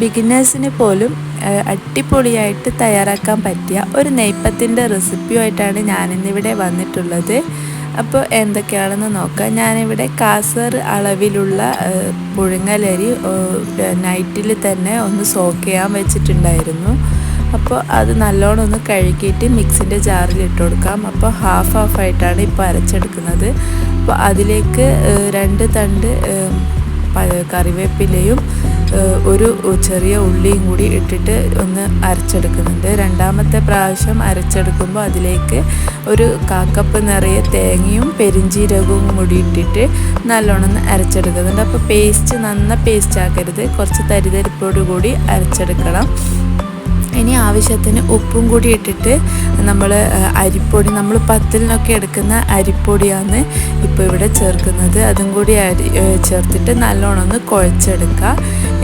ബിഗിനേഴ്സിന് പോലും അടിപൊളിയായിട്ട് തയ്യാറാക്കാൻ പറ്റിയ ഒരു നെയ്പ്പത്തിന്റെ റെസിപ്പിയുമായിട്ടാണ് ഞാനിന്നിവിടെ വന്നിട്ടുള്ളത്. അപ്പോൾ എന്തൊക്കെയാണെന്ന് നോക്കാം. ഞാനിവിടെ കാസർ അളവിലുള്ള പുഴുങ്ങലരി നൈറ്റിൽ തന്നെ ഒന്ന് സോക്ക് ചെയ്യാൻ വെച്ചിട്ടുണ്ടായിരുന്നു. അപ്പോൾ അത് നല്ലോണം ഒന്ന് കഴുകിയിട്ട് മിക്സിന്റെ ജാറിൽ ഇട്ട് കൊടുക്കാം. അപ്പോൾ ഹാഫ് ഹാഫ് ആയിട്ടാണ് ഇപ്പോൾ അരച്ചെടുക്കുന്നത്. അപ്പോൾ അതിലേക്ക് രണ്ട് തണ്ട് കറിവേപ്പിലയും ഒരു ചെറിയ ഉള്ളിയും കൂടി ഇട്ടിട്ട് ഒന്ന് അരച്ചെടുക്കുന്നുണ്ട്. രണ്ടാമത്തെ പ്രാവശ്യം അരച്ചെടുക്കുമ്പോൾ അതിലേക്ക് ഒരു കാക്കപ്പ് നിറയെ തേങ്ങയും പെരിഞ്ചീരകവും കൂടി ഇട്ടിട്ട് നല്ലോണം അരച്ചെടുക്കുന്നുണ്ട്. അപ്പോൾ പേസ്റ്റ് നന്ന പേസ്റ്റ് ആക്കരുത്. കുറച്ച് തരിതരിപ്പോടു കൂടി അരച്ചെടുക്കണം. ഇനി ആവശ്യത്തിന് ഉപ്പും കൂടി ഇട്ടിട്ട് നമ്മൾ അരിപ്പൊടി നമ്മൾ പത്തിലിനൊക്കെ എടുക്കുന്ന അരിപ്പൊടിയാണ് ഇപ്പോൾ ഇവിടെ ചേർക്കുന്നത്. അതും കൂടി അരി ചേർത്തിട്ട് നല്ലോണം ഒന്ന് കുഴച്ചെടുക്കുക.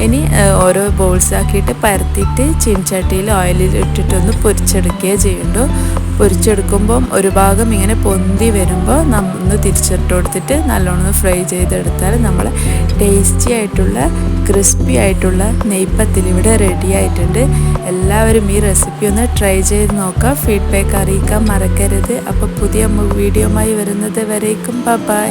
ഇനി ഓരോ ബോൾസ് ആക്കിയിട്ട് പരത്തിയിട്ട് ചീൻചട്ടിയിൽ ഓയിലിൽ ഇട്ടിട്ടൊന്ന് പൊരിച്ചെടുക്കുകയേ ചെയ്യുള്ളൂ പൊരിച്ചെടുക്കുമ്പം ഒരു ഭാഗം ഇങ്ങനെ പൊന്തി വരുമ്പോൾ നമ്മൾ തിരിച്ചിട്ട് കൊടുത്തിട്ട് നല്ലോണം ഫ്രൈ ചെയ്തെടുത്താൽ നമ്മൾ ടേസ്റ്റി ആയിട്ടുള്ള ക്രിസ്പി ആയിട്ടുള്ള നെയ്പ്പത്തിൽ ഇവിടെ റെഡി ആയിട്ടുണ്ട്. എല്ലാവരും ഈ റെസിപ്പി ഒന്ന് ട്രൈ ചെയ്ത് നോക്കുക. ഫീഡ്ബാക്ക് അറിയിക്കാൻ മറക്കരുത്. അപ്പോൾ പുതിയ വീഡിയോമായി വരുന്നത് വരേക്കും. ബൈ